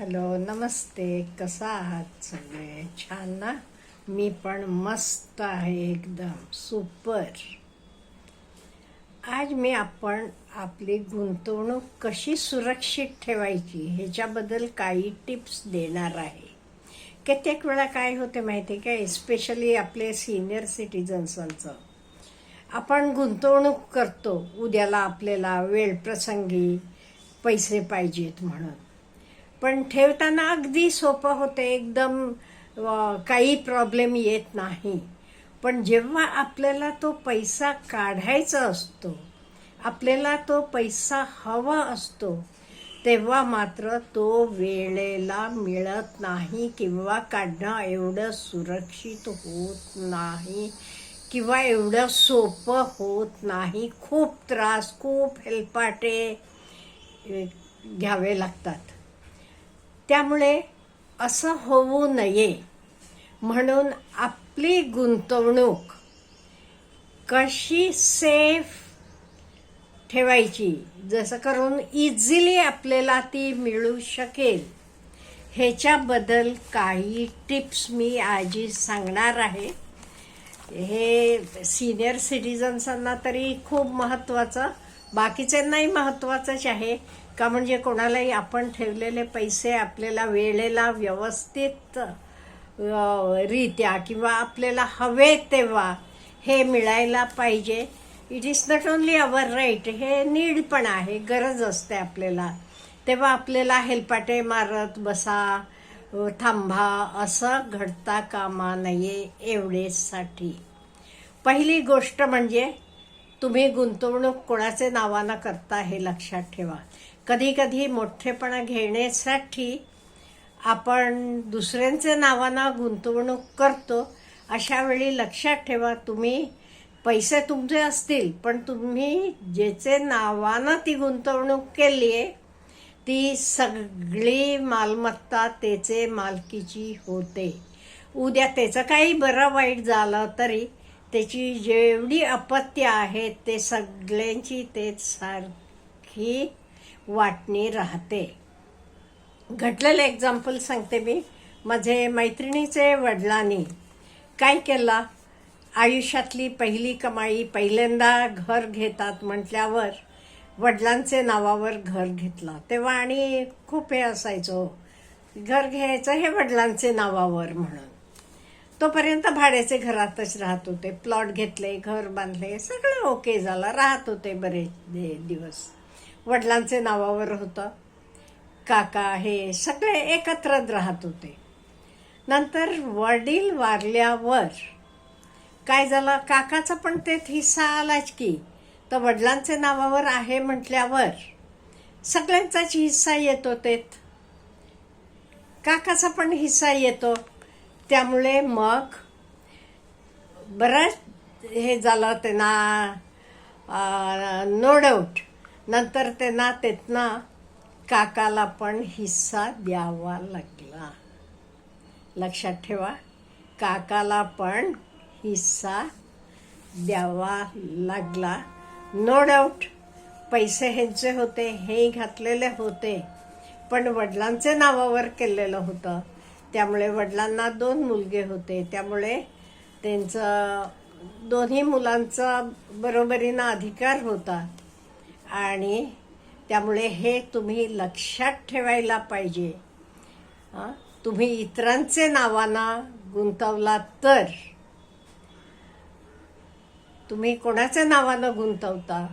Hello नमस्ते कसा आहात सगळे? छान ना? मी पण मस्त आहे एकदम सुपर. आज मी आपण आपली गुंतवणूक कशी सुरक्षित ठेवायची ह्याच्याबद्दल काही टिप्स देणार आहे. कित्येक वेळा काय होते माहिती आहे का? एस्पेशली आपले सिनियर सिटीजन्सांचं आपण गुंतवणूक करतो उद्याला आपल्याला वेळ प्रसंगी पैसे पाहिजेत म्हणून. पण ठेवताना अगदी सोपं होते. एकदम काही प्रॉब्लेम येत नाही. पण जेव्हा आपल्याला तो पैसा काढायचा असतो आपल्याला तो पैसा हवा असतो तेव्हा मात्र तो वेळेला मिळत नाही किंवा काढणं एवढं सुरक्षित होत नाही किंवा एवढं सोपं होत नाही. खूप त्रास खूप हेलपाटे घ्यावे लागतात. त्यामुळे असं होऊ नये म्हणून आपली गुंतवणूक कशी सेफ ठेवायची जसं करून इझिली आपल्याला ती मिळू शकेल ह्याच्याबद्दल काही टिप्स मी आजी सांगणार आहे. हे सिनियर सिटीजन्सांना तरी खूप महत्त्वाचं बाकीच्यांनाही महत्त्वाचंच आहे. का म्हणजे कोणालाही आपण ठेवलेले पैसे आपल्याला वेळेला व्यवस्थित रित्या किंवा आपल्याला हवे तेव्हा हे मिळायला पाहिजे. It is not only our right हे नीड पण आहे गरज असते आपल्याला. तेव्हा आपल्याला हेलपाटे मारत बसा थांबा असं घडता कामा नये एवढेसाठी पहिली गोष्ट म्हणजे तुम्ही गुंतवणूक कोणाचे नावानं करता हे लक्षात ठेवा. कधीकधी मोठेपणा घेण्यासाठी आपण दुसऱ्यांचे नावानं गुंतवणूक करतो अशा वेळी लक्षात ठेवा तुम्ही पैसे तुमचे असतील पण तुम्ही ज्याचे नावानं ती गुंतवणूक केली आहे ती सगळी मालमत्ता त्याचे मालकीची होते. उद्या त्याचं काही बरं वाईट झालं तरी त्याची जेवढी अपत्य आहेत ते सगळ्यांची तेच सारखी वाटणी राहते. घडलेलं एक्झाम्पल सांगते मी. माझे मैत्रिणीचे वडिलांनी काय केला? आयुष्यातली पहिली कमाई पहिल्यांदा घर घेतात म्हटल्यावर वडिलांचे नावावर घर घेतलं. तेव्हा आणि खूप हे असायचो. घर घ्यायचं हे वडिलांचे नावावर म्हणून. तोपर्यंत भाड्याचे घरातच राहत होते. प्लॉट घेतले घर बांधले सगळं ओके झालं. राहत होते बरेच दिवस. वडिलांचे नावावर होतं. काका हे सगळे एकत्रच राहत होते. नंतर वडील वारल्यावर काय झालं? काकाचा पण तेच हिस्सा आलाच की. तर वडिलांचे नावावर आहे म्हटल्यावर सगळ्यांचाच हिस्सा येतो तेत काकाचा पण हिस्सा येतो. त्यामुळे मग बराच हे झालं त्यांना नो डाऊट नंतर त्यांना त्यातनं काकाला पण हिस्सा द्यावा लागला. लक्षात ठेवा काकाला पण हिस्सा द्यावा लागला. नो डाऊट पैसे ह्यांचे होते हे घातलेले होते पण वडिलांचे नावावर केलेलं होतं. त्यामुळे वडिलांना दोन मुलगे होते. त्यामुळे त्यांचं दोन्ही मुलांचा बरोबरीनं अधिकार होता. आणि त्यामुळे हे तुम्ही लक्षात ठेवायला पाहिजे. तुम्ही इतरांचे नावानं गुंतवला तर तुम्ही कोणाच्या नावानं गुंतवता?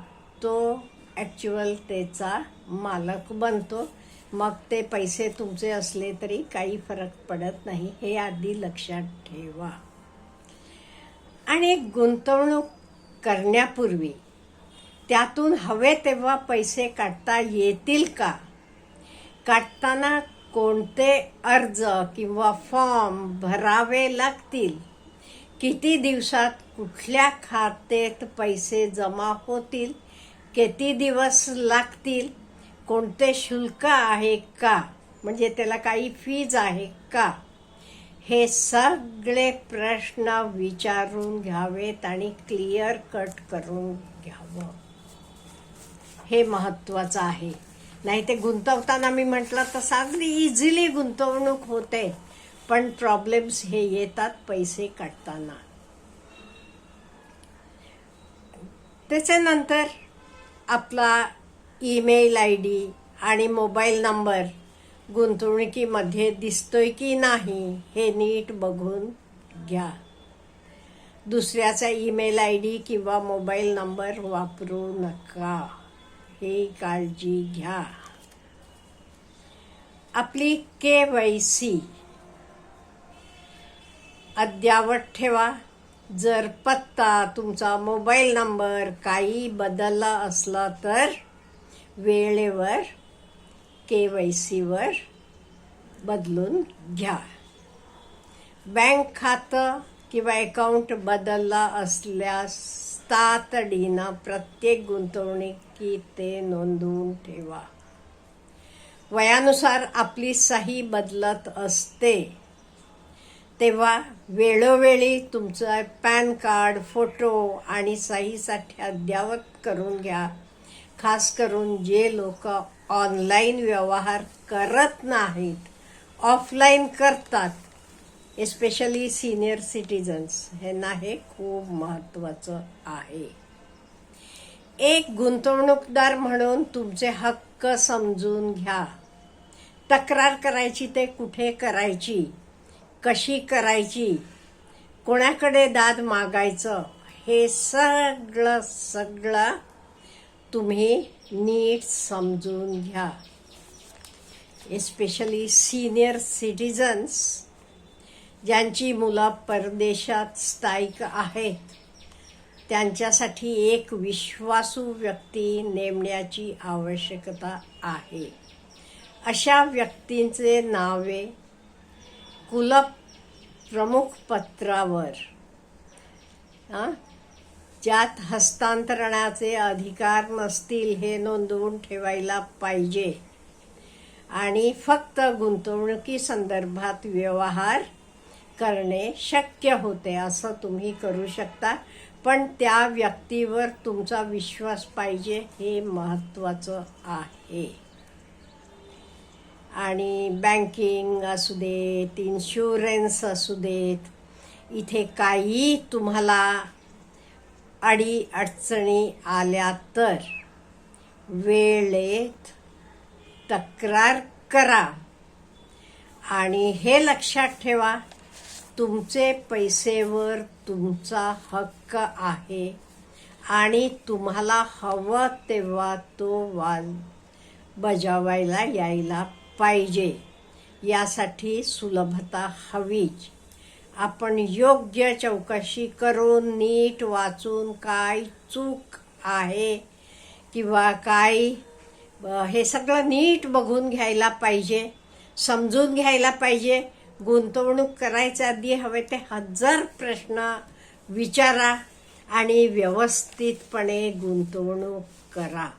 तो ॲक्च्युअल त्याचा मालक बनतो. मग ते पैसे तुमचे असले तरी काही फरक पडत नाही. हे आधी लक्षात ठेवा. आणि गुंतवणूक करण्यापूर्वी त्यातून हवे तेव्हा पैसे काढता येतील का? काढताना कोणते अर्ज किंवा फॉर्म भरावे लागतील? किती दिवसात कुठल्या खात्यात पैसे जमा होतील? किती दिवस लागतील? कोणते शुल्क आहे का? म्हणजे त्याला काही फीज आहे का? हे सगळे प्रश्न विचारून घ्यावेत आणि क्लिअर कट करून घ्यावं. हे महत्त्वाचं आहे. नाही ते गुंतवताना मी म्हटलं तर सागरी इझिली गुंतवणूक होते. पण प्रॉब्लेम्स हे येतात पैसे काढताना. त्याच्यानंतर आपला ईमेल आय डी आणि मोबाईल नंबर गुंतवणुकीमध्ये दिसतोय की नाही हे नीट बघून घ्या. दुसऱ्याचा ईमेल आय डी किंवा मोबाईल नंबर वापरू नका. हे काळजी घ्या. आपली के वाय सी. अद्यावत ठेवा. जर पत्ता तुमचा मोबाईल नंबर काही बदलला असला तर वेळेवर के वाय सीवर बदलून घ्या. बँक खातं किंवा अकाउंट बदलला असल्यास तातडीनं प्रत्येक गुंतवणुकीत ते नोंदवून ठेवा. वयानुसार आपली सही बदलत असते. तेव्हा वेळोवेळी तुमचं पॅन कार्ड फोटो आणि सहीसाठी अद्ययावत करून घ्या. खास करून जे लोक ऑनलाईन व्यवहार करत नाहीत ऑफलाईन करतात एस्पेशली सिनियर सिटीजन्स ह्यांना हे खूप महत्त्वाचं आहे. एक गुंतवणूकदार म्हणून तुमचे हक्क समजून घ्या. तक्रार करायची ते कुठे करायची? कशी करायची? कोणाकडे दाद मागायचं? हे सगळं सगळं तुम्ही नीट समजून घ्या. एस्पेशली सिनियर सिटीजन्स ज्यांची मुलं परदेशात स्थायिक आहेत त्यांच्यासाठी एक विश्वासू व्यक्ती नेमण्याची आवश्यकता आहे. अशा व्यक्तींचे नावे कुलप प्रमुख पत्रावर हां ज्यात हस्तांतरणाचे अधिकार नसतील हे नोंदवून ठेवायला पाहिजे. आणि फक्त गुंतवणुकी संदर्भात व्यवहार करणे शक्य होते असं तुम्ही करू शकता. पण त्या व्यक्तीवर तुमचा विश्वास पाहिजे हे महत्त्वाचं आहे. आणि बँकिंग असू देत इन्शुरन्स असू देत इथे काही तुम्हाला अडी अडचणी आल्या तर वेळेत तक्रार करा. आणि हे लक्षात ठेवा तुमचे पैसेवर तुमचा हक्क आहे आणि तुम्हाला हवं तेव्हा तो वाल बजावायला यायला पाहिजे. यासाठी सुलभता हवीच. आपण योग्य चौकशी करून नीट वाचून काय चूक आहे किंवा काय हे सगळं नीट बघून घ्यायला पाहिजे समजून घ्यायला पाहिजे. गुंतवणूक करायच्या आधी हवे ते हजार प्रश्न विचारा आणि व्यवस्थितपणे गुंतवणूक करा.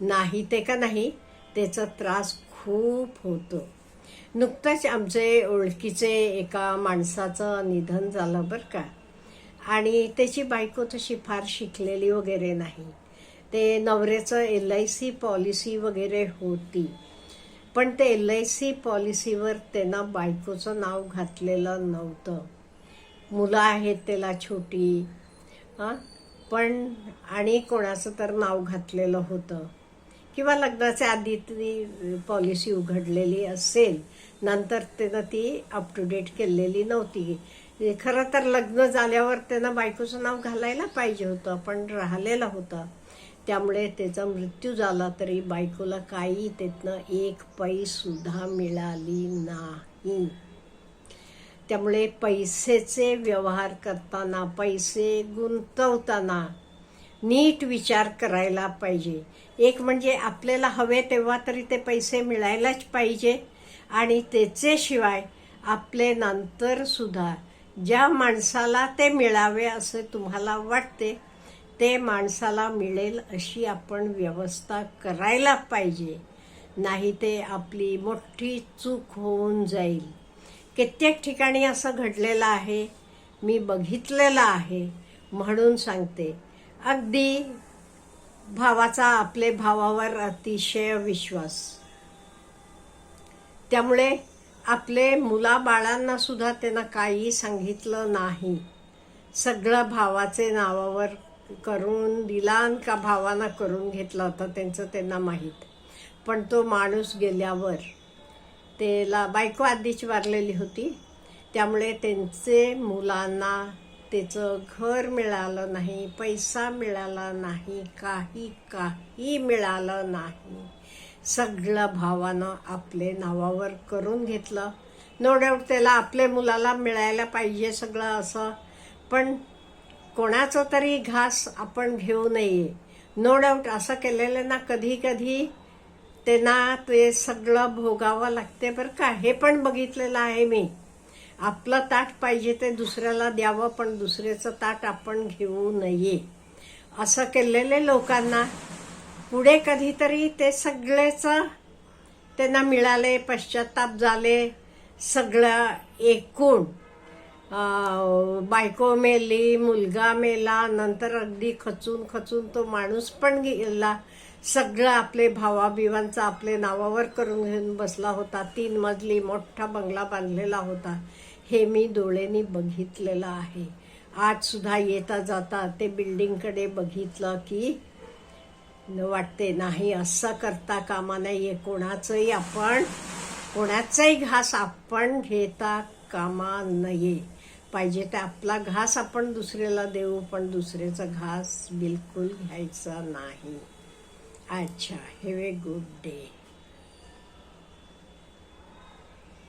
नाही ते का नाही त्याचा त्रास खूप होतो. नुकतंच आमचे ओळखीचे एका माणसाचं निधन झालं बरं का. आणि त्याची बायको तशी फार शिकलेली वगैरे नाही. ते नवऱ्याचं एल आय सी पॉलिसी वगैरे होती. पण ते एल आय सी पॉलिसीवर त्यांना बायकोचं नाव घातलेलं नव्हतं. मुलं आहेत त्याला छोटी हां पण आणि कोणाचं तर नाव घातलेलं होतं. किंवा लग्नाच्या आधी ती पॉलिसी उघडलेली असेल नंतर त्यानं ती अप टू डेट केलेली नव्हती. खरं तर लग्न झाल्यावर त्यानं बायकोचं नाव घालायला पाहिजे होतं पण राहिलेलं होतं. त्यामुळे त्याचा मृत्यू झाला तरी बायकोला काही त्यातनं एक पैसुद्धा मिळाली नाही. त्यामुळे पैसेचे व्यवहार करताना पैसे गुंतवताना नीट विचार करायला पाहिजे. एक म्हणजे आपल्याला हवे तेव्हा तरी ते पैसे मिळायलाच पाहिजे आणि त्याचेशिवाय आपले नंतरसुद्धा ज्या माणसाला ते मिळावे असे तुम्हाला वाटते ते माणसाला मिळेल अशी आपण व्यवस्था करायला पाहिजे. नाही ते आपली मोठी चूक होऊन जाईल. कित्येक ठिकाणी असं घडलेलं आहे मी बघितलेलं आहे. म्हणून सांगते अगदी भावाचा आपले भावावर अतिशय विश्वास. त्यामुळे आपले मुलाबाळांना सुद्धा त्यांना काही सांगितलं नाही. सगळं भावाचे नावावर करून दिला का भावांना करून घेतलं होतं त्यांचं त्यांना माहीत. पण तो माणूस गेल्यावर त्याला बायको आधीच वारलेली होती. त्यामुळे त्यांचे मुलांना त्याचं घर मिळालं नाही पैसा मिळाला नाही काही काही मिळालं नाही. सगळं भावानं आपले नावावर करून घेतलं. नो डाऊट त्याला आपल्या मुलाला मिळायला पाहिजे सगळं असं. पण कोणाचं तरी घास आपण घेऊ नये. नो डाऊट असं केलेलं ना कधी कधी त्यांना ते सगळं भोगावं लागते बरं का? हे पण बघितलेलं आहे मी. आपलं ताट पाहिजे ते दुसऱ्याला द्यावं पण दुसऱ्याचं ताट आपण घेऊ नये. असं केलेले लोकांना पुढे कधीतरी ते सगळेच त्यांना मिळाले पश्चाताप झाले. सगळं एकूण बायको मेली मुलगा मेला नंतर अगदी खचून खचून तो माणूस पण गेला. सगळं आपले भावाबिवांचा आपले नावावर करून घेऊन बसला होता. तीन मजली मोठा बंगला बांधलेला होता. हे मी डोळ्यांनी बघितलेलं आहे. आज सुद्धा येता जाता ते बिल्डिंगकडे बघितलं की वाटते नाही असं करता कामा नाहीये कोणाचंही आपण कोणाचाही घास आपण घेता कामा नये. पाहिजे ते आपला घास आपण दुसऱ्याला देऊ पण दुसऱ्याचा घास बिलकुल घ्यायचा नाही. अच्छा हॅव ए गुड डे